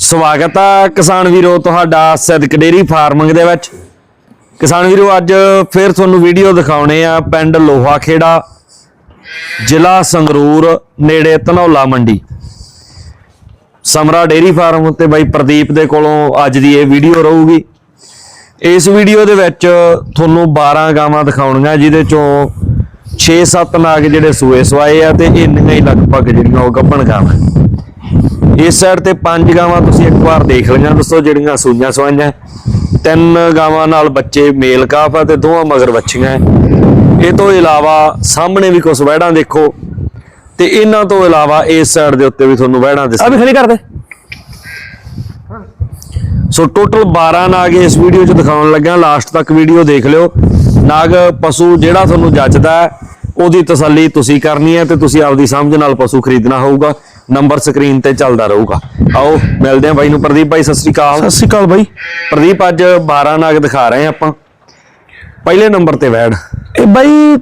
ਸਵਾਗਤ ਆ ਕਿਸਾਨ ਵੀਰੋ ਤੁਹਾਡਾ ਸਿੱਧਕ ਡੇਰੀ ਫਾਰਮਿੰਗ ਦੇ ਵਿੱਚ। ਕਿਸਾਨ ਵੀਰੋ, ਅੱਜ ਫਿਰ ਤੁਹਾਨੂੰ ਵੀਡੀਓ ਦਿਖਾਉਣੇ ਆ ਪਿੰਡ ਲੋਹਾ ਖੇੜਾ ਜ਼ਿਲ੍ਹਾ ਸੰਗਰੂਰ, ਨੇੜੇ ਧਨੌਲਾ ਮੰਡੀ। ਸਮਰਾ ਡੇਰੀ ਫਾਰਮ ਤੇ ਬਾਈ ਪ੍ਰਦੀਪ ਦੇ ਕੋਲੋਂ ਅੱਜ ਦੀ ਇਹ ਵੀਡੀਓ ਰਹੂਗੀ। ਇਸ ਵੀਡੀਓ ਦੇ ਵਿੱਚ ਤੁਹਾਨੂੰ 12 ਗਾਵਾਂ ਦਿਖਾਉਣੀਆਂ, ਜਿਹਦੇ ਚੋਂ 6-7 ਨਾਗ ਜਿਹੜੇ ਸੂਏ ਸਵਾਏ ਆ ਤੇ ਇੰਨੀਆਂ ਹੀ ਲਗਭਗ ਜਿਹੜੀਆਂ ਉਹ ਗੱਭਣ ਗਾਵਾਂ। ਇਸ ਸਾਈਡ ਤੇ ਪੰਜ ਗਾਵਾਂ ਤੁਸੀਂ ਇੱਕ ਵਾਰ ਦੇਖ ਲਈਆਂ ਦੋਸਤੋ ਜਿਹੜੀਆਂ ਸੂਈਆਂ ਸਵਾਈਆਂ। ਤਿੰਨ ਗਾਵਾਂ ਨਾਲ ਬੱਚੇ ਮੇਲ ਕਾਫ ਆ ਤੇ ਦੋਵਾਂ ਮਗਰ ਬੱਚੀਆਂ ਹੈ। ਇਹ ਤੋਂ ਇਲਾਵਾ ਸਾਹਮਣੇ ਵੀ ਕੁਝ ਵਹਿੜਾਂ ਦੇਖੋ ਤੇ ਇਹਨਾਂ ਤੋਂ ਇਲਾਵਾ ਇਸ ਸਾਈਡ ਦੇ ਉੱਤੇ ਵੀ ਤੁਹਾਨੂੰ ਵਹਿੜਾਂ ਦਿਸ ਆ ਵੀ ਖੜੀ ਕਰ ਦੇ ਸੋ ਟੋਟਲ 12 ਨਾਗ ਇਸ ਵੀਡੀਓ 'ਚ ਦਿਖਾਉਣ ਲੱਗਾ ਲਾਸਟ ਤੱਕ ਵੀਡੀਓ ਦੇਖ ਲਿਓ। ਨਾਗ ਪਸ਼ੂ ਜਿਹੜਾ ਤੁਹਾਨੂੰ ਜੱਜਦਾ ਉਹਦੀ ਤਸੱਲੀ ਤੁਸੀਂ ਕਰਨੀ ਹੈ ਤੇ ਤੁਸੀਂ ਆਪਦੀ ਸਮਝ ਨਾਲ ਪਸ਼ੂ ਖਰੀਦਣਾ ਹੋਊਗਾ। ਨੰਬਰ ਸਕਰੀਨ ਤੇ ਚੱਲਦਾ ਰਹੂਗਾ। ਆਓ ਮਿਲਦੇ ਹਾਂ ਬਾਈ ਨੂੰ। ਪ੍ਰਦੀਪ ਬਾਈ ਸਤਿ ਸ੍ਰੀ ਅਕਾਲ। ਸਤਿ ਸ਼੍ਰੀ ਅਕਾਲ ਬਾਈ। ਪ੍ਰਦੀਪ ਅੱਜ 12 ਨਾਗ ਦਿਖਾ ਰਹੇ ਆਪਾਂ। ਪਹਿਲੇ ਨੰਬਰ ਤੇ ਵੈੜ ਇਹ ਬਾਈ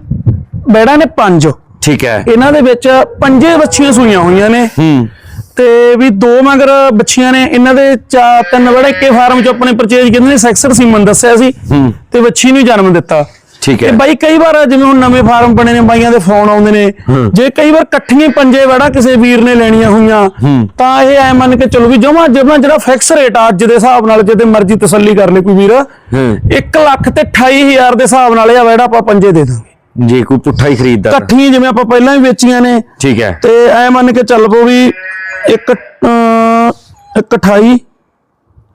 ਬੈੜਾ ਨੇ ਪੰਜ। ਠੀਕ ਹੈ। ਇਹਨਾਂ ਦੇ ਵਿੱਚ ਪੰਜੇ ਬੱਚੀਆਂ ਸੂਈਆਂ ਹੋਈਆਂ ਨੇ। ਹੂੰ। ਤੇ ਵੀ ਦੋ ਮਗਰ ਬੱਚੀਆਂ ਨੇ। ਇਹਨਾਂ ਦੇ ਚਾ ਤਿੰਨ ਬੜੇ। ਇੱਕੇ ਫਾਰਮ ਚ ਆਪਣੇ ਪਰਚੇਜ ਕੀਤੇ ਨੇ? ਸੈਕਸਰ ਸੀਮਨ ਦੱਸਿਆ ਸੀ। ਹੂੰ। ਤੇ ਬੱਚੀ ਨੂੰ ਜਨਮ ਦਿੱਤਾ। ਠੀਕ ਤੇ ਹੈ ਬਾਈ ਕਈ ਵਾਰ ਜਿਵੇਂ ਹੁਣ ਨਵੇਂ ਫਾਰਮ ਬਣੇ ਨੇ ਬਾਈਆਂ ਦੇ ਫੋਨ ਆਉਂਦੇ ਨੇ। ਜੇ ਕਈ ਵਾਰ ਇਕੱਠੀਆਂ ਪੰਜੇ ਵੜਾ ਕਿਸੇ ਵੀਰ ਨੇ ਲੈਣੀਆਂ ਹੋਈਆਂ ਤਾਂ ਇਹ ਐ ਮੰਨ ਕੇ ਚਲੋ ਵੀ ਜਮਾ ਜਮਾ ਜਿਹੜਾ ਫਿਕਸ ਰੇਟ ਆ ਅੱਜ ਦੇ ਹਿਸਾਬ ਨਾਲ ਜਿਹਦੇ ਮਰਜ਼ੀ ਤਸੱਲੀ ਕਰ ਲੈ ਕੋਈ ਵੀਰ। 1 ਲੱਖ ਤੇ 28000 ਦੇ ਹਿਸਾਬ ਨਾਲ ਇਹ ਵੜਾ ਆਪਾਂ ਪੰਜੇ ਦੇ ਦਾਂਗੇ। ਜੇ ਕੋਈ ਪੁੱਠਾ ਹੀ ਖਰੀਦਦਾ। ਇਕੱਠੀਆਂ ਜਿਵੇਂ ਆਪਾਂ ਪਹਿਲਾਂ ਵੀ ਵੇਚੀਆਂ ਨੇ ਠੀਕ ਹੈ। ਤੇ ਐ ਮੰਨ ਕੇ ਚੱਲ ਪੋ ਵੀ ਇੱਕ ਅਹ, ਇੱਕ 28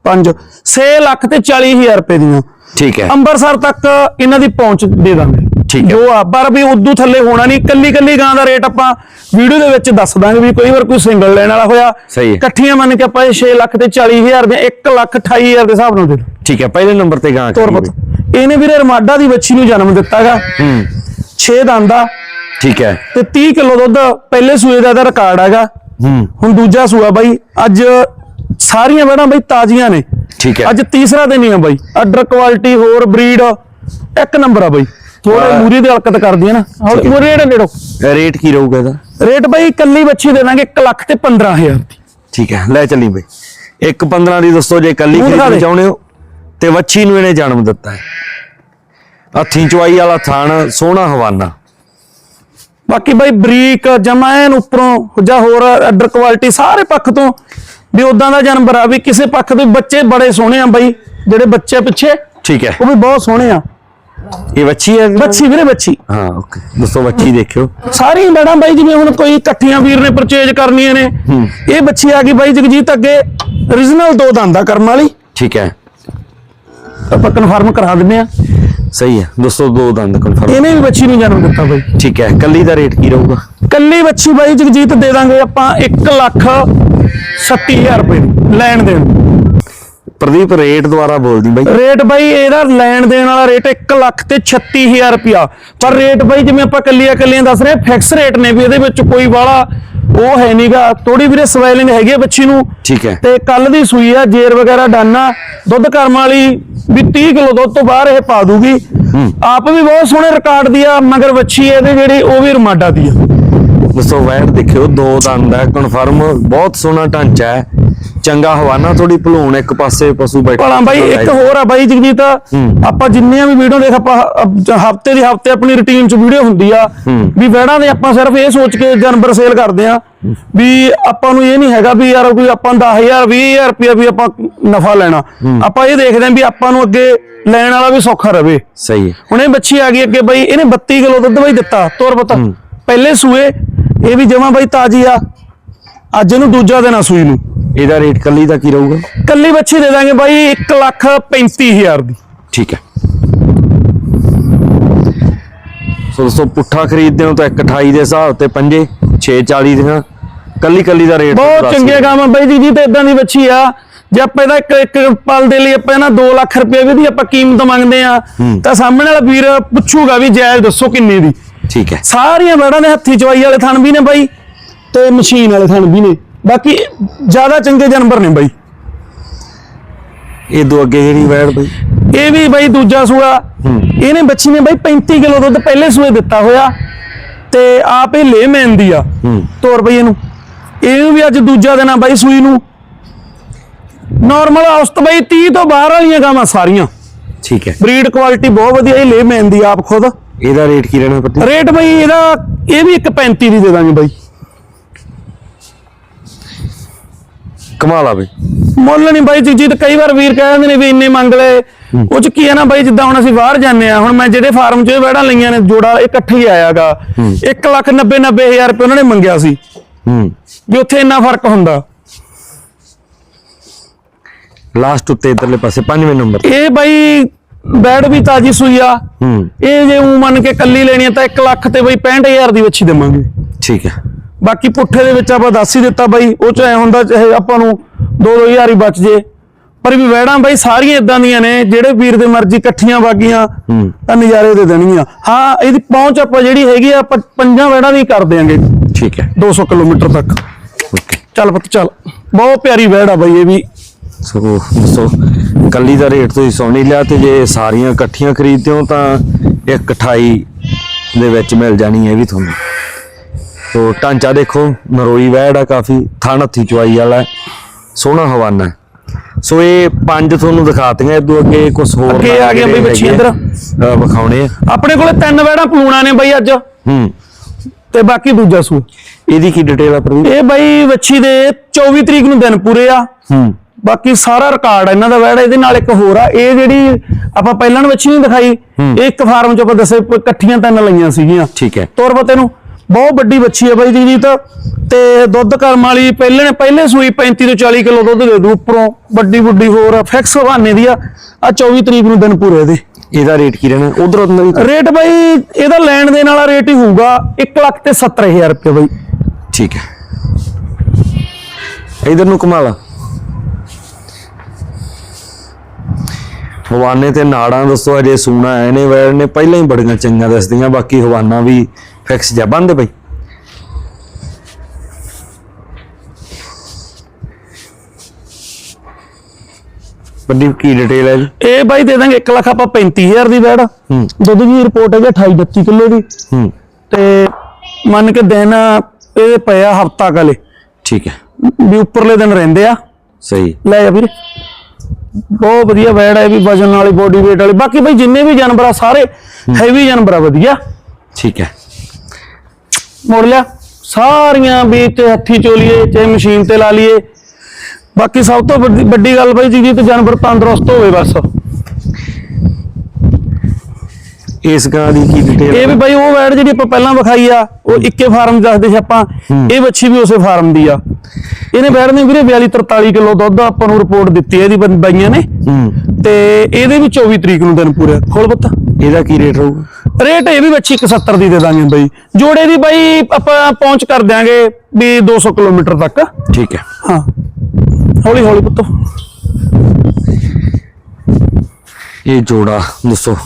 5 6 ਲੱਖ ਤੇ 40000 ਰੁਪਏ ਦੀਆਂ। ਠੀਕ ਹੈ। ਅੰਮ੍ਰਿਤਸਰ ਤੱਕ ਇਹਨਾਂ ਦੀ ਪਹੁੰਚ ਦੇ ਦਾਂਗੇ। ਠੀਕ ਹੈ। ਜੋ ਆ ਪਰ ਵੀ ਉਦੋਂ ਥੱਲੇ ਹੋਣਾ ਨਹੀਂ ਕੱਲੀ ਕੱਲੀ ਗਾਂ ਦਾ ਰੇਟ ਆਪਾਂ ਵੀਡੀਓ ਦੇ ਵਿੱਚ ਦੱਸ ਦਾਂਗੇ ਵੀ ਕੋਈ ਵਾਰ ਕੋਈ ਸਿੰਗਲ ਲੈਣ ਵਾਲਾ ਹੋਇਆ। ਇਕੱਠੀਆਂ ਮੰਨ ਕੇ ਆਪਾਂ 6 ਲੱਖ ਤੇ 40000 ਦੀਆਂ 1 ਲੱਖ 28000 ਦੇ ਹਿਸਾਬ ਨਾਲ ਦੇ ਠੀਕ ਹੈ ਪਹਿਲੇ ਨੰਬਰ ਤੇ ਗਾਂ ਇਹਨੇ ਵੀਰੇ ਰਮਾਡਾ ਦੀ ਬੱਚੀ ਨੂੰ ਜਨਮ ਦਿੱਤਾਗਾ। ਹੂੰ। 6 ਦੰਦਾ ਠੀਕ ਹੈ। ਤੇ 30 ਕਿਲੋ ਦੁੱਧ ਪਹਿਲੇ ਸੂਏ ਦਾ ਇਹਦਾ ਰਿਕਾਰਡ ਹੈਗਾ। ਹੂੰ। ਹੁਣ ਦੂਜਾ ਸੂਆ ਬਾਈ ਅੱਜ ਸਾਰੀਆਂ ਬੈੜਾਂ ਬਾਈ ਤਾਜ਼ੀਆਂ ਨੇ। ਠੀਕ ਹੈ। ਅੱਜ ਤੀਸਰਾ ਦਿਨ ਹੀ ਆ ਬਾਈ। ਆਰਡਰ ਕੁਆਲਿਟੀ ਹੋਰ ਬਰੀਡ ਇੱਕ ਨੰਬਰ ਆ ਬਾਈ। ਥੋੜੇ। ਮੂਰੀ ਦੇ ਹਲਕਤ ਕਰਦੀਆਂ ਨਾ। ਹੌਲੀ ਮੂਰੀ ਰੇਟ ਨੇੜੋ। ਰੇਟ ਕੀ ਰਹੂਗਾ ਇਹਦਾ? ਰੇਟ ਬਾਈ ਇਕੱਲੀ ਬੱਚੀ ਦੇ ਦਾਂਗੇ 1 ਲੱਖ ਤੇ 15000 ਦੀ। ਠੀਕ ਹੈ ਲੈ ਚੱਲੀ ਬਈ। ਇੱਕ 15 ਦੀ ਦੋਸਤੋ ਜੇ ਕੱਲੀ ਖਰੀਦਣੀ। ਚਾਹੁੰਦੇ ਹੋ ਤੇ ਵੱਛੀ ਨੂੰ ਇਹਨੇ ਜਨਮ ਦਿੱਤਾ ਹੈ। ਹੱਥੀਂ ਚਵਾਈ ਵਾਲਾ ਥਾਣ ਸੋਹਣਾ ਹਵਾਨਾ। ਬਾਕੀ ਬਾਈ ਬਰੀਕ ਜਮਾਇਨ ਉੱਪਰੋਂ ਜਾਂ ਹੋਰ ਆਰਡਰ ਕੁਆਲਿਟੀ ਸਾਰੇ ਪੱਖ ਤੋਂ ਵੀ ਉਦਾਂ ਦਾ ਜਾਨਵਰ ਆ ਵੀ ਕਿਸੇ ਪੱਖ ਤੋਂ ਬੱਚੇ ਬੜੇ ਸੋਹਣੇ ਆ ਬਾਈ ਜਿਹੜੇ ਬੱਚੇ ਪਿੱਛੇ। ਠੀਕ ਹੈ। ਉਹ ਵੀ ਬਹੁਤ ਸੋਹਣੇ ਆ। ਇਹ ਵੱਛੀ ਹੈ ਬੱਚੀ ਵੀਰੇ ਬੱਚੀ ਹਾਂ ਓਕੇ। ਦੋਸਤੋ ਵੱਛੀ ਦੇਖਿਓ। ਸਾਰੀਆਂ ਬੈੜਾਂ ਬਾਈ ਜਿਵੇਂ ਹੁਣ ਕੋਈ ਇਕੱਠੀਆਂ ਵੀਰ ਨੇ ਪਰਚੇਜ ਕਰਨੀਆਂ ਨੇ ਇਹ ਬੱਚੀ ਆ ਗਈ ਬਾਈ ਜਗਜੀਤ ਅੱਗੇ origignal ਦੋ ਦੰਦਾ ਕਰਮ ਵਾਲੀ। ਠੀਕ ਹੈ। ਆਪਾਂ ਕਨਫਰਮ ਕਰਾ ਦਿੰਨੇ ਆ ਸਹੀ ਹੈ ਦੋਸਤੋ ਦੋ ਦੰਦ ਕਨਫਰਮ ਇਹਨੇ ਵੀ ਬੱਚੀ ਨੂੰ ਜਨਮ ਦਿੱਤਾ ਬਾਈ। ਠੀਕ ਹੈ ਕੱਲੀ ਦਾ ਰੇਟ ਕੀ ਰਹੂਗਾ? ਕੱਲੀ ਬੱਚੀ ਬਾਈ ਜਗਜੀਤ ਦੇ ਦਾਂਗੇ ਆਪਾਂ 1 ਲੱਖ 30000 ਰੁਪਏ ਲੈਣ ਦੇਣ ਪ੍ਰਦੀਪ ਰੇਟ ਦੁਆਰਾ ਬੋਲਦੀ ਬਾਈ। ਰੇਟ ਬਾਈ ਇਹਦਾ ਲੈਣ ਦੇਣ ਵਾਲਾ ਰੇਟ 1 ਲੱਖ ਤੇ 36000 ਰੁਪਿਆ ਪਰ ਰੇਟ ਬਾਈ ਜਿਵੇਂ ਆਪਾਂ ਕੱਲੀਆਂ ਕੱਲੀਆਂ ਦੱਸ ਰਹੇ ਫਿਕਸ ਰੇਟ ਨੇ ਵੀ ਇਹਦੇ ਵਿੱਚ ਕੋਈ ਵਾਲਾ ਉਹ ਹੈ ਨਹੀਂਗਾ ਥੋੜੀ ਵੀਰੇ ਸਵੈਲਿੰਗ ਹੈਗੀ ਬੱਚੀ ਨੂੰ। ਠੀਕ ਹੈ। ਤੇ ਕੱਲ ਦੀ ਸੂਈ ਆ ਜੇਰ ਵਗੈਰਾ ਡਾਨਾ ਦੁੱਧ ਕਰਮ ਵਾਲੀ ਵੀ 30 ਕਿਲੋ ਦੁੱਧ ਤੋਂ ਬਾਹਰ ਇਹ ਪਾ ਦੂਗੀ। ਆਪ ਵੀ ਬਹੁਤ ਸੋਹਣੇ ਰਿਕਾਰਡ ਦੀ ਆ ਮਗਰ ਵੱਛੀ ਇਹਦੇ ਜਿਹੜੀ ਉਹ ਵੀ ਰਮਾਡਾ ਦੀ ਆ। ਦੋਸਤੋ ਵੈਟ ਦੇਖਿਓ ਦੋ ਦੰਦ ਹੈ ਕਨਫਰਮ ਬਹੁਤ ਸੋਹਣਾ ਢਾਂਚਾ ਹੈ। ਚੰਗਾ ਹਵਾਨਾ ਥੋੜੀ ਭਲੂਣ ਇੱਕ ਪਾਸੇ ਪਸ਼ੂ ਬੈਠਾ ਭਲਾ ਬਾਈ ਇੱਕ ਹੋਰ ਆ ਬਾਈ ਜਗਜੀਤ ਆਪਾਂ ਜਿੰਨੀਆਂ ਵੀ ਵੀਡੀਓ ਦੇਖ ਆਪਾਂ ਹਫ਼ਤੇ ਦੀ ਹਫ਼ਤੇ ਆਪਣੀ ਰੁਟੀਨ ਚ ਵੀਡੀਓ ਹੁੰਦੀ ਆ। ਵੀ ਵੈੜਾਂ ਦੇ ਆਪਾਂ ਸਿਰਫ ਇਹ ਸੋਚ ਕੇ ਜਾਨਵਰ ਸੇਲ ਕਰਦੇ ਆ ਵੀ ਆਪਾਂ ਨੂੰ ਇਹ ਨਹੀਂ ਹੈਗਾ ਵੀ ਯਾਰ ਕੋਈ ਆਪਾਂ 10000 20000 ਰੁਪਇਆ ਵੀ ਆਪਾਂ ਨਫਾ ਲੈਣਾ। ਆਪਾਂ ਇਹ ਦੇਖਦੇ ਆਂ ਵੀ ਆਪਾਂ ਨੂੰ ਅੱਗੇ ਲੈਣ ਵਾਲਾ ਵੀ ਸੌਖਾ ਰਵੇ। ਸਹੀ ਹੈ। ਹੁਣ ਇਹ ਬੱਚੀ ਆ ਗਈ ਅੱਗੇ ਬਾਈ ਇਹਨੇ 32 ਕਿਲੋ ਦੁੱਧ ਬਾਈ ਦਿੱਤਾ ਤੋਰ ਪਤਾ। ਪਹਿਲੇ ਸੂਏ ਇਹ ਵੀ ਜਮਾ ਬਾਈ ਤਾਜੀ ਆ। ਅੱਜ ਇਹਨੂੰ ਦੂਜਾ ਦਿਨ ਆ ਸੂਈ ਨੂੰ। ਇਹਦਾ ਰੇਟ ਕੱਲੀ ਦਾ ਕੀ ਰਹੂਗਾ? ਕੱਲੀ ਬੱਚੀ ਦੇ ਦਾਂਗੇ ਬਾਈ 1 ਲੱਖ 35000 ਦੀ। ਠੀਕ ਹੈ। ਸੋ ਦੋਸਤੋ ਪੁੱਠਾ ਖਰੀਦਦੇ ਹੋ ਤਾਂ 128 ਦੇ ਹਿਸਾਬ ਤੇ ਪੰਜੇ 640 ਦੀਆਂ ਕੱਲੀ ਕੱਲੀ ਦਾ ਰੇਟ ਬਹੁਤ ਚੰਗੇ ਕੰਮ ਆ ਬਾਈ ਜੀ ਜੀ ਤੇ ਇਦਾਂ ਦੀ ਬੱਚੀ ਆ। ਜੇ ਆਪਾਂ ਇਹਦਾ ਇੱਕ ਇੱਕ ਪਲ ਦੇ ਲਈ ਆਪਾਂ ਨਾ 2 ਲੱਖ ਰੁਪਏ ਵੀ ਦੀ ਆਪਾਂ ਕੀਮਤ ਮੰਗਦੇ ਆ ਤਾਂ ਸਾਹਮਣੇ ਵਾਲਾ ਵੀਰ ਪੁੱਛੂਗਾ ਵੀ ਜਾਇਜ਼ ਦੱਸੋ ਕਿੰਨੀ ਦੀ। ਠੀਕ ਹੈ। ਸਾਰੀਆਂ ਬੈੜਾਂ ਦੇ ਹੱਥੀ ਚਵਾਈ ਵਾਲੇ ਥਣ ਵੀ ਨੇ ਬਾਈ ਤੇ ਮਸ਼ੀਨ ਵਾਲੇ ਥਣ ਵੀ ਨੇ। ਬਾਕੀ ਜ਼ਿਆਦਾ ਚੰਗੇ ਜਾਨਵਰ ਨੇ ਬਾਈ। ਇਹ ਦੋ ਅੱਗੇ ਜਿਹੜੀ ਵੈੜ ਬਈ। ਇਹ ਵੀ ਬਾਈ ਦੂਜਾ ਸੂਆ। ਇਹਨੇ ਬੱਚੀ ਨੇ ਬਾਈ 35 ਕਿਲੋ ਦੁੱਧ ਪਹਿਲੇ ਸੂਏ ਦਿੱਤਾ ਹੋਇਆ ਤੇ ਆਪ ਇਹ ਲੇ ਮੈਨ ਦੀ ਆ। ਤੋਰ ਬਈ ਇਹਨੂੰ। ਇਹਨੂੰ ਵੀ ਅੱਜ ਦੂਜਾ ਦਿਨ ਆ ਬਾਈ ਸੂਈ ਨੂੰ। ਨਾਰਮਲ ਔਸਤ ਬਈ 30 ਤੋਂ ਬਾਹਰ ਵਾਲੀਆਂ ਗਾਵਾਂ ਸਾਰੀਆਂ। ਠੀਕ ਹੈ। ਬਰੀਡ ਕੁਆਲਿਟੀ ਬਹੁਤ ਵਧੀਆ ਇਹ ਲੈ ਮੈਨ ਦੀ ਆਪ ਖੁਦ। ਇਹਦਾ ਰੇਟ ਕੀ ਰਹਿਣਾ ਪਤੀ ਰੇਟ ਬਈ ਇਹਦਾ ਇਹ ਵੀ 1.35 ਦੀ ਦੇ ਦਾਂਗੇ ਬਈ। ਕਮਾਲ ਆ ਬਈ। ਮੁੱਲ ਨਹੀਂ ਬਾਈ ਜੀ ਤੇ ਕਈ ਵਾਰ ਵੀਰ ਕਹਿ ਦਿੰਦੇ ਨੇ ਵੀ ਇੰਨੇ ਮੰਗ ਲਏ। ਉਹ ਚ ਕੀ ਹੈ ਨਾ ਬਾਈ ਜਿੱਦਾਂ ਹੁਣ ਅਸੀਂ ਬਾਹਰ ਜਾਂਦੇ ਆ ਹੁਣ ਮੈਂ ਜਿਹੜੇ ਫਾਰਮ 'ਚ ਇਹ ਵੜਾਂ ਲਈਆਂ ਨੇ ਜੋੜਾ ਇਕੱਠੇ ਹੀ ਆਇਆਗਾ। 1 ਲੱਖ 90 90 ਹਜ਼ਾਰ ਰੁਪਏ ਉਹਨਾਂ ਨੇ ਮੰਗਿਆ ਸੀ। ਹੂੰ। ਵੀ ਉੱਥੇ ਇੰਨਾ ਫ਼ਰਕ ਹੁੰਦਾ। ਲਾਸਟ ਉੱਤੇ ਇਧਰਲੇ ਪਾਸੇ ਪੰਜਵੇਂ ਨੰਬਰ ਤੇ। ਇਹ ਬਾਈ ਬੈਡ ਵੀ ਤਾਜੀ ਸੂਈ ਆ। ਹੂੰ। ਇਹ ਜੇ ਉਹ ਮੰਨ ਕੇ ਕੱਲੀ ਲੈਣੀ ਤਾਂ 1 ਲੱਖ ਤੇ ਬਈ 65000 ਦੀ ਵੱਛੀ ਦੇਵਾਂਗੇ। ਠੀਕ ਹੈ। ਬਾਕੀ ਪੁੱਠੇ ਦੇ ਵਿੱਚ ਆਪਾਂ ਦੱਸ ਹੀ ਦਿੱਤਾ ਬਾਈ ਉਹ ਚ ਐ ਹੁੰਦਾ ਚਾਹੇ ਆਪਾਂ ਨੂੰ 2-2000 ਹੀ ਬਚ ਜੇ। ਪਰ ਵੀ ਵੈੜਾਂ ਬਾਈ ਸਾਰੀਆਂ ਇਦਾਂ ਦੀਆਂ ਨੇ ਜਿਹੜੇ ਵੀਰ ਦੇ ਮਰਜ਼ੀ ਇਕੱਠੀਆਂ ਵਾਗੀਆਂ। ਤਾਂ ਨਜ਼ਾਰੇ ਦੇ ਦੇਣਗੀਆਂ। ਹਾਂ ਇਹਦੀ ਪਹੁੰਚ ਆਪਾਂ ਜਿਹੜੀ ਹੈਗੀ ਆ ਆਪਾਂ ਪੰਜਾਂ ਵੈੜਾਂ ਦੀ ਕਰ ਦਿਆਂਗੇ। ਠੀਕ ਹੈ। 200 ਕਿਲੋਮੀਟਰ ਤੱਕ। ਓਕੇ। ਚੱਲ ਪੁੱਤ ਚੱਲ। ਬਹੁਤ ਪਿਆਰੀ ਵੈੜ ਆ ਬਾਈ ਇਹ ਵੀ। ਸੋ ਦੱਸੋ ਕੱਲੀ ਦਾ ਰੇਟ ਤੁਸੀਂ ਸੁਣ ਹੀ ਲਿਆ ਤੇ ਜੇ ਸਾਰੀਆਂ ਇਕੱਠੀਆਂ ਖਰੀਦਦੇ ਹੋ ਤਾਂ 128 ਦੇ ਵਿੱਚ ਮਿਲ ਜਾਣੀ ਹੈ ਵੀ ਤੁਹਾਨੂੰ। ਸੋ ਢਾਂਚਾ ਦੇਖੋ ਨਰੋਈ ਵੈੜ ਆ ਕਾਫੀ ਥਣ ਹੱਥੀ ਚੁਆਈ ਵਾਲਾ। ਸੋਹਣਾ ਹਵਾਨਾ। ਸੋ ਇਹ ਪੰਜ ਤੁਹਾਨੂੰ ਦਿਖਾਤੀਆਂ ਇਦੋਂ ਅੱਗੇ ਕੁਝ ਹੋਰ ਅੱਗੇ ਆ ਗਿਆ ਬਈ ਬੱਚੀ ਇੱਧਰ। ਵਿਖਾਉਣੇ ਆ। ਆਪਣੇ ਕੋਲੇ ਤਿੰਨ ਵੈੜਾਂ ਪਲੂਣਾ ਨੇ ਬਾਈ ਅੱਜ। ਹੂੰ। ਤੇ ਬਾਕੀ ਦੂਜਾ ਸੂ। ਇਹਦੀ ਕੀ ਡਿਟੇਲ ਆ ਪ੍ਰਦੀਪ ਇਹ ਬਾਈ ਵੱਛੀ ਦੇ 24 ਤਰੀਕ ਨੂੰ ਦਿਨ ਪੂਰੇ ਆ। ਹੂੰ। ਬਾਕੀ ਸਾਰਾ ਰਿਕਾਰਡ ਇਹਨਾਂ ਦਾ ਵੈੜ ਇਹਦੇ ਨਾਲ ਇੱਕ ਹੋਰ ਆ। ਇਹ ਜਿਹੜੀ ਆਪਾਂ ਪਹਿਲਾਂ ਵੱਛੀ ਨਹੀਂ ਦਿਖਾਈ ਇਹ ਇੱਕ ਫਾਰਮ ਚ ਆਪਾਂ ਦੱਸੇ ਇਕੱਠੀਆਂ ਤਿੰਨ ਲਈਆਂ ਸੀਗੀਆਂ। ਠੀਕ ਹੈ। ਤੋਰ ਪਤੇ ਨੂੰ। ਬਹੁਤ ਵੱਡੀ ਵੱਛੀ ਹੈ ਬਾਈ ਦੀ ਜੀ ਤਾਂ। ਤੇ ਦੁੱਧ ਕਰਮ ਵਾਲੀ ਪਹਿਲੇ ਨੇ ਪਹਿਲੇ ਸੂਈ 35 ਤੋਂ 40 ਕਿਲੋ ਦੁੱਧ ਦੇ ਦੂ ਉੱਪਰੋਂ। ਵੱਡੀ ਵੱਡੀ ਹੋਰ ਫਿਕਸ ਹਵਾਨੇ ਦੀ ਆ। ਆ 24 ਤਰੀਕ ਨੂੰ ਦਿਨ ਪੂਰੇ ਇਹਦੇ ਇਹਦਾ ਰੇਟ ਕੀ ਰਹਿਣਾ? ਉਧਰ ਉਧਰ ਰੇਟ ਬਾਈ ਇਹਦਾ ਲੈਣ ਦੇਣ ਵਾਲਾ ਰੇਟ ਹੀ ਹੋਊਗਾ 1 ਲੱਖ ਤੇ 70000 ਰੁਪਏ ਬਾਈ। ਠੀਕ ਹੈ। ਇਧਰ ਨੂੰ ਕਮਾਲਾ ਹਵਾਨੇ ਤੇ ਨਾੜਾਂ ਦੱਸੋ ਅਜੇ ਸੂਣਾ ਆਏ ਨੇ ਵੈਰ ਨੇ ਪਹਿਲਾਂ ਹੀ ਬੜੀਆਂ ਚੰਗੀਆਂ ਦੱਸਦੀਆਂ ਬਾਕੀ ਹਵਾਨਾ ਵੀ ਫਿਕਸ ਜਾ ਬੰਦ ਬਈ। ਵੱਡੀ ਕੀ ਡਿਟੇਲ ਹੈ ਜੀ? ਇਹ ਬਾਈ ਦੇ ਦਾਂਗੇ 1 ਲੱਖ ਆਪਾਂ 35000 ਦੀ ਵੈੜ ਹੂੰ। ਦੁੱਧ ਦੀ ਰਿਪੋਰਟ ਹੈਗੀ 28 32 ਕਿਲੋ ਦੀ। ਹੂੰ। ਤੇ ਮੰਨ ਕੇ ਦਿਨ ਇਹ ਪਿਆ ਹਫਤਾ ਕਲੇ ਠੀਕ ਹੈ। ਵੀ ਉੱਪਰਲੇ ਦਿਨ ਰਹਿੰਦੇ ਆ। ਸਹੀ। ਲੈ ਜਾ ਵੀਰੇ। ਬਹੁਤ ਵਧੀਆ ਵੈੜ ਹੈ ਵੀ ਵਜਨ ਵਾਲੀ ਬੋਡੀ weight ਵਾਲੀ। ਬਾਕੀ ਬਈ ਜਿੰਨੇ ਵੀ ਜਾਨਵਰ ਆ ਸਾਰੇ ਹੈਵੀ ਜਾਨਵਰ ਆ ਵਧੀਆ। ਠੀਕ ਹੈ। ਮੁੜ ਲਿਆ। ਸਾਰੀਆਂ ਵੀ ਤੇ ਹੱਥੀ ਚੋਲੀਏ ਤੇ ਮਸ਼ੀਨ ਤੇ ਲਾ ਲਈਏ। ਬਾਕੀ ਸਭ ਤੋਂ ਵੱਡੀ ਗੱਲ ਬਈ ਜੀ ਤੇ ਜਾਨਵਰ ਤੰਦਰੁਸਤ ਹੋਵੇ ਬਸ। ਇਸ ਗਾਂ ਦੀ ਕੀ ਡਿਟੇਲ ਇਹ ਵੀ ਬਾਈ ਉਹ ਵੈੜ ਜਿਹੜੀ ਆਪਾਂ ਪਹਿਲਾਂ ਵਿਖਾਈ ਆ ਉਹ ਇੱਕੇ ਫਾਰਮ ਦੱਸਦੇ ਸੀ ਆਪਾਂ। ਇਹ ਵੱਛੀ ਵੀ ਉਸੇ ਫਾਰਮ ਦੀ ਆ। ਇਹਨੇ ਵੈੜ ਨੇ ਵੀਰੇ 42 43 ਕਿਲੋ ਦੁੱਧ ਆਪਾਂ ਨੂੰ ਰਿਪੋਰਟ ਦਿੱਤੀ ਹੈ ਇਹਦੀ ਬਾਈਆਂ ਨੇ। ਤੇ ਇਹਦੇ ਵੀ 24 ਤਰੀਕ ਨੂੰ ਦਿਨ ਪੂਰੇ। ਖੋਲ ਬੱਤਾ ਇਹਦਾ ਕੀ ਰੇਟ ਰਹੂਗਾ? ਰੇਟ ਇਹ ਵੀ ਵੱਛੀ 71 ਦੀ ਦੇ ਦਾਂਗੇ ਬਾਈ। ਜੋੜੇ ਦੀ ਬਾਈ ਆਪਾਂ ਪਹੁੰਚ ਕਰ ਦਿਆਂਗੇ ਵੀ 200 ਕਿਲੋਮੀਟਰ ਤੱਕ। ਠੀਕ ਹੈ। ਹਾਂ। ਹੌਲੀ ਹੌਲੀ ਪੁੱਤ। ਇਹ ਜੋੜਾ ਦੱਸੋ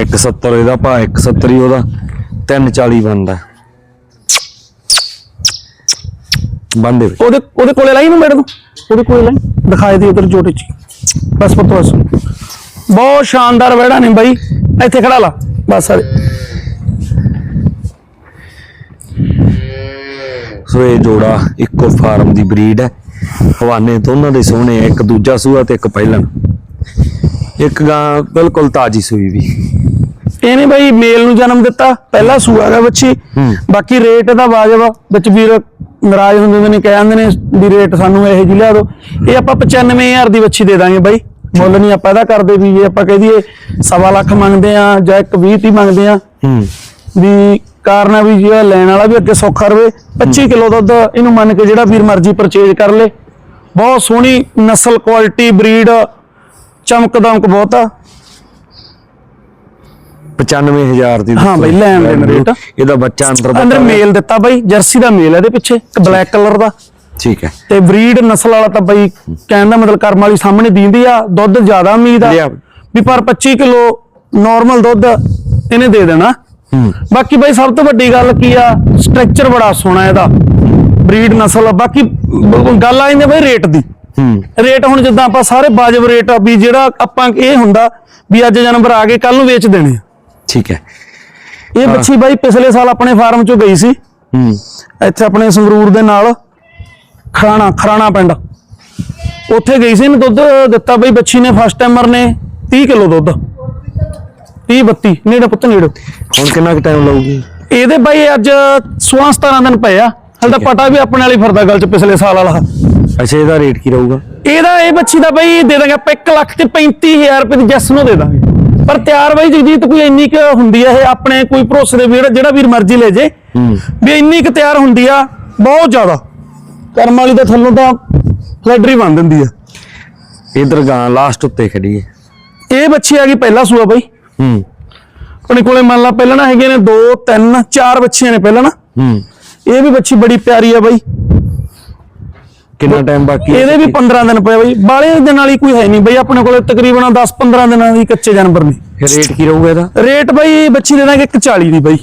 170 ਇਹਦਾ ਭਾ 170 ਹੀ ਉਹਦਾ 340 ਬਣਦਾ। ਬੰਦੇ ਵੇ ਉਹਦੇ ਉਹਦੇ ਕੋਲੇ ਲਾਈ ਨੂੰ ਮੈਡਮ? ਉਹਦੇ ਕੋਲੇ ਲਾਈ। ਦਿਖਾਏ ਦੀ ਉਧਰ ਜੋੜੇ ਚ। ਬਸ ਪੁੱਤ ਬਸ। ਬਹੁਤ ਸ਼ਾਨਦਾਰ ਵੜਾ ਨੇ ਬਾਈ। ਇੱਥੇ ਖੜਾ ਲਾ। ਬਸ ਸਾਰੇ ਸੋ ਇਹ ਜੋੜਾ ਇੱਕੋ ਫਾਰਮ ਦੀ ਬਰੀਡ ਹੈ। ਹਵਾਨੇ ਦੋਨਾਂ ਦੇ ਸੋਹਣੇ ਆ ਇੱਕ ਦੂਜਾ ਸੂਆ ਤੇ ਇੱਕ ਪਹਿਲਣ। ਇੱਕ ਗਾਂ ਬਿਲਕੁਲ ਤਾਜੀ ਸੂਈ ਵੀ। ਇਹਨੇ ਬਾਈ ਮੇਲ ਨੂੰ ਜਨਮ ਦਿੱਤਾ ਪਹਿਲਾ ਸੂਆ ਦਾ ਬੱਚੀ। ਬਾਕੀ ਰੇਟ ਦਾ ਵਾਜਬ ਆ। ਵਿੱਚ ਵੀਰ ਨਾਰਾਜ਼ ਹੁੰਦੇ ਨੇ ਕਹਿ ਜਾਂਦੇ ਨੇ ਵੀ ਰੇਟ ਸਾਨੂੰ ਇਹੋ ਜਿਹੀ ਲਿਆ ਦਿਓ। ਇਹ ਆਪਾਂ 95000 ਦੀ ਬੱਚੀ ਦੇ ਦਾਂਗੇ ਬਾਈ। ਮੁੱਲ ਨਹੀਂ ਆਪਾਂ ਇਹਦਾ ਕਰਦੇ ਵੀ ਜੇ ਆਪਾਂ ਕਹਿ ਦਈਏ ਸਵਾ ਲੱਖ ਮੰਗਦੇ ਆ ਜਾਂ ਇੱਕ 20 30 ਮੰਗਦੇ ਆ ਹੂੰ। ਵੀ ਕਾਰਨ ਆ ਵੀ ਜਿਹੜਾ ਲੈਣ ਵਾਲਾ ਵੀ ਅੱਗੇ ਸੌਖਾ ਰਵੇ 25 ਕਿਲੋ ਦੁੱਧ ਇਹਨੂੰ ਮੰਨ ਕੇ ਜਿਹੜਾ ਵੀਰ ਮਰਜ਼ੀ ਪਰਚੇਜ ਕਰ ਲੇ। ਬਹੁਤ ਸੋਹਣੀ ਨਸਲ ਕੁਆਲਿਟੀ ਬਰੀਡ ਚਮਕ ਦਮਕ ਬਹੁਤ ਆ। 95000 ਦੀ ਹਾਂ ਬਈ, ਲੈਣ ਦੇਣ ਰੇਟ। ਇਹਦਾ ਬੱਚਾ ਅੰਦਰ ਅੰਦਰ ਮੇਲ ਦਿੱਤਾ ਬਾਈ ਜਰਸੀ ਦਾ ਮੇਲ ਇਹਦੇ ਪਿੱਛੇ ਇੱਕ ਬਲੈਕ ਕਲਰ ਦਾ। ਠੀਕ ਹੈ। ਤੇ ਬਰੀਡ ਨਸਲ ਵਾਲਾ ਤਾਂ ਬਾਈ ਕਹਿਣ ਦਾ ਮਤਲਬ ਕਰਮ ਵਾਲੀ ਸਾਹਮਣੇ ਦੀਂਦੀ ਆ ਦੁੱਧ ਜ਼ਿਆਦਾ ਉਮੀਦ ਆ। ਵੀ ਪਰ 25 ਕਿਲੋ ਨਾਰਮਲ ਦੁੱਧ ਇਹਨੇ ਦੇ ਦੇਣਾ। ਹੂੰ। ਬਾਕੀ ਬਾਈ ਸਭ ਤੋਂ ਵੱਡੀ ਗੱਲ ਕੀ ਆ ਸਟਰਕਚਰ ਬੜਾ ਸੋਹਣਾ ਇਹਦਾ ਬਰੀਡ ਨਸਲ। ਬਾਕੀ ਗੱਲ ਆ ਜਾਂਦੀ ਬਾਈ ਰੇਟ ਦੀ। ਰੇਟ ਹੁਣ ਜਿੱਦਾਂ ਆਪਾਂ ਸਾਰੇ ਵਾਜਬ ਰੇਟ ਆ ਵੀ ਜਿਹੜਾ ਆਪਾਂ ਇਹ ਹੁੰਦਾ ਵੀ ਅੱਜ ਜਾਨਵਰ ਆ ਗਏ ਕੱਲ ਨੂੰ ਵੇਚ ਦੇਣੇ। ਠੀਕ ਹੈ। ਇਹ ਬੱਚੀ ਬਾਈ ਪਿਛਲੇ ਸਾਲ ਆਪਣੇ ਫਾਰਮ ਚੋਂ ਗਈ ਸੀ। ਹੂੰ। ਇੱਥੇ ਆਪਣੇ ਸੰਗਰੂਰ ਦੇ ਨਾਲ। ਖਰਾਣਾ ਖਰਾਣਾ ਪਿੰਡ। ਉੱਥੇ ਗਈ ਸੀ ਨੇ ਦੁੱਧ ਦਿੱਤਾ ਬਈ ਬੱਚੀ ਨੇ ਫਸਟ ਟਾਈਮਰ ਨੇ 30 ਕਿਲੋ ਦੁੱਧ। 30 32 ਨੇੜੇ ਪੁੱਤ ਨੇੜੇ। ਹੁਣ ਕਿੰਨਾ ਕੁ ਟਾਈਮ ਲਾਊਗੀ? ਇਹਦੇ ਬਾਈ ਅੱਜ 16 17 ਦਿਨ ਪਏ ਆ। ਹਲ ਤਾਂ ਪਟਾ ਵੀ ਆਪਣੇ ਵਾਲੀ ਫਿਰਦਾ ਗੱਲ ਚ ਪਿਛਲੇ ਸਾਲ ਵਾਲਾ। ਅੱਛਾ ਇਹਦਾ ਰੇਟ ਕੀ ਰਹੂਗਾ? ਇਹਦਾ ਇਹ ਬੱਚੀ ਦਾ ਬਾਈ ਦੇ ਦਾਂਗੇ ਆਪਾਂ 1 ਲੱਖ ਤੇ 35000 ਰੁਪਏ ਦੀ ਜੱਸ ਨੂੰ ਦੇ ਦਾਂਗੇ। ਪਰ ਤਿਆਰ ਬਾਈ ਜਗਜੀਤ ਕੋਈ ਇੰਨੀ ਕੁ ਹੁੰਦੀ ਆ ਇਹ ਆਪਣੇ ਕੋਈ ਭਰੋਸੇ ਦੇ ਵੀਰ ਜਿਹੜਾ ਵੀਰ ਮਰਜ਼ੀ ਲੈ ਜੇ। ਵੀ ਇੰਨੀ ਕੁ ਤਿਆਰ ਹੁੰਦੀ ਆ ਬਹੁਤ ਜ਼ਿਆਦਾ। ਕਰਮ ਵਾਲੀ ਦੇ ਥੱਲੋਂ ਤਾਂ ਫਲੈਡਰੀ ਬਣ ਦਿੰਦੀ ਆ। ਇਧਰ ਗਾਂ ਲਾਸਟ ਉੱਤੇ ਖੜੀ ਹੈ। ਇਹ ਬੱਚੀ ਆ ਗਈ ਪਹਿਲਾ ਸੂਆ ਬਾਈ। ਹੂੰ। ਆਪਣੇ ਕੋਲੇ ਮੰਨ ਲਾ ਪਹਿਲਾਂ ਨਾ ਹੈਗੇ ਨੇ 2 3 4 ਬੱਚੀਆਂ ਨੇ ਪਹਿਲਾਂ ਨਾ। ਹੂੰ। ਇਹ ਵੀ ਬੱਚੀ ਬੜੀ ਪਿਆਰੀ ਆ ਬਾਈ। ਕਿੰਨਾ ਟਾਈਮ ਬਾਕੀ ਹੈ ਇਹਦੇ ਵੀ 15 ਦਿਨ ਪਏ ਬਾਈ। ਬਾਲੇ ਦਿਨ ਵਾਲੀ ਕੋਈ ਹੈ ਨਹੀਂ ਬਾਈ ਆਪਣੇ ਕੋਲੇ ਤਕਰੀਬਨ 10 15 ਦਿਨਾਂ ਦੀ ਕੱਚੇ ਜਾਨਵਰ ਨੇ। ਰੇਟ ਕੀ ਰਹੂਗਾ ਇਹਦਾ? ਰੇਟ ਬਾਈ ਬੱਚੀ ਦੇ ਦਾਂਗੇ 140 ਦੀ ਬਾਈ।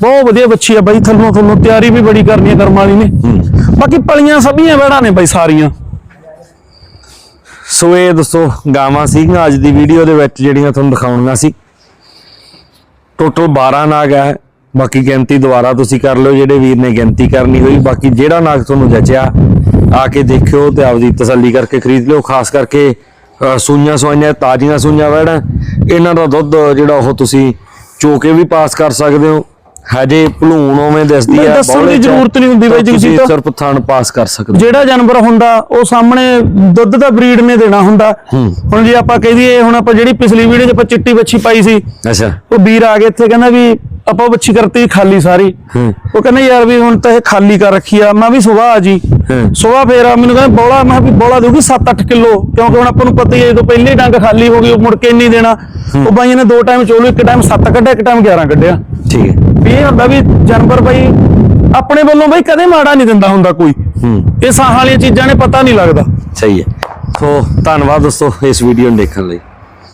ਬਹੁਤ ਵਧੀਆ ਬੱਚੀ ਆ ਬਾਈ ਥੱਲੋਂ ਥੱਲੋਂ ਤਿਆਰੀ ਵੀ ਬੜੀ ਕਰਨੀ ਆ ਕਰਮ ਵਾਲੀ ਨੇ। ਬਾਕੀ ਪਲੀਆਂ ਸਭੀਆਂ ਵੜਾ ਨੇ ਬਾਈ ਸਾਰੀਆਂ। ਸੋ ਇਹ ਦੋਸਤੋ ਗਾਵਾਂ ਸੀਗੀਆਂ ਅੱਜ ਦੀ ਵੀਡੀਓ ਦੇ ਵਿੱਚ ਜਿਹੜੀਆਂ ਤੁਹਾਨੂੰ ਦਿਖਾਉਣੀਆਂ ਸੀ। ਟੋਟਲ 12 ਨਾਗ ਹੈ ਬਾਕੀ ਗਿਣਤੀ ਦੁਬਾਰਾ ਤੁਸੀਂ ਕਰ ਲਿਓ ਜਿਹੜੇ ਵੀਰ ਨੇ ਗਿਣਤੀ ਕਰਨੀ ਹੋਈ। ਬਾਕੀ ਜਿਹੜਾ ਨਾਗ ਤੁਹਾਨੂੰ ਜਚਿਆ ਆ ਕੇ ਦੇਖਿਓ ਤੇ ਆਪਦੀ ਤਸੱਲੀ ਕਰਕੇ ਖਰੀਦ ਲਿਓ। ਖਾਸ ਕਰਕੇ ਸੂਈਆਂ ਸਵਾਈਆਂ ਤਾਜ਼ੀਆਂ ਸੂਈਆਂ ਵੜਾਂ ਇਹਨਾਂ ਦਾ ਦੁੱਧ ਜਿਹੜਾ ਉਹ ਤੁਸੀਂ ਚੋਕੇ ਵੀ ਪਾਸ ਕਰ ਸਕਦੇ ਹੋ। ਹਜੇ ਭਲੂਣ ਉਵੇਂ ਦਿਸਦੀ ਹੈ ਦੱਸਣ ਦੀ ਜ਼ਰੂਰਤ ਨਹੀਂ ਹੁੰਦੀ ਬਾਈ ਤਾਂ ਤੁਸੀਂ। ਸਿਰਫ ਥਣ ਪਾਸ ਕਰ ਸਕਦੇ। ਜਿਹੜਾ ਜਾਨਵਰ ਹੁੰਦਾ ਉਹ ਸਾਹਮਣੇ ਦੁੱਧ ਦਾ ਬਰੀਡ ਨੇ ਦੇਣਾ ਹੁੰਦਾ। ਹੁਣ ਜੇ ਆਪਾਂ ਕਹਿ ਦਈਏ ਹੁਣ ਆਪਾਂ ਜਿਹੜੀ ਪਿਛਲੀ ਵੀਡੀਓ 'ਚ ਆਪਾਂ ਚਿੱਟੀ ਬੱਚੀ ਪਾਈ ਸੀ ਅੱਛਾ। ਉਹ ਵੀਰ ਆ ਕੇ ਇੱਥੇ ਕਹਿੰਦਾ ਵੀ ਆਪਾਂ ਬੱਚੀ ਕਰਤੀ ਖਾਲੀ ਸਾਰੀ। ਉਹ ਕਹਿੰਦਾ ਯਾਰ ਵੀ ਹੁਣ ਤਾਂ ਇਹ ਖਾਲੀ ਕਰ ਰੱਖੀ ਆ ਮੈਂ ਵੀ ਸੁਬਾਹ ਆ ਜੀ। ਸੁਬਾਹ ਫੇਰ ਆ ਮੈਨੂੰ ਕਹਿੰਦਾ ਬੋਲਾ ਮੈਂ ਵੀ ਬੋਲਾ ਦੇਊਗੀ 7-8 ਕਿਲੋ ਕਿਉਂਕਿ ਹੁਣ ਆਪਾਂ ਨੂੰ ਪਤਾ ਹੀ ਹੈ ਜਦੋਂ ਪਹਿਲੀ ਡੰਗ ਖਾਲੀ ਹੋ ਗਈ ਉਹ ਮੁੜ ਕੇ ਨਹੀਂ ਦੇਣਾ। ਉਹ ਬਾਈਆਂ ਨੇ ਦੋ ਟਾਈਮ ਚੋਲੂ ਇੱਕ ਟਾਈਮ 7 ਕੱਢਿਆ ਇੱਕ ਟਾਈਮ 11 ਕੱਢਿਆ। ਠੀਕ ਹੈ। ਵੀ ਇਹ ਹੁੰਦਾ ਵੀ ਜਾਨਵਰ ਬਾਈ ਆਪਣੇ ਵੱਲੋਂ ਬਾਈ ਕਦੇ ਮਾੜਾ ਨਹੀਂ ਦਿੰਦਾ ਹੁੰਦਾ ਕੋਈ। ਹੂੰ। ਇਹ ਸਾਹਾਂ ਵਾਲੀਆਂ ਚੀਜ਼ਾਂ ਨੇ ਪਤਾ ਨਹੀਂ ਲੱਗਦਾ। ਸਹੀ ਹੈ। ਸੋ ਧੰਨਵਾਦ ਦੋਸਤੋ ਇਸ ਵੀਡੀਓ ਨੂੰ ਦੇਖਣ ਲਈ।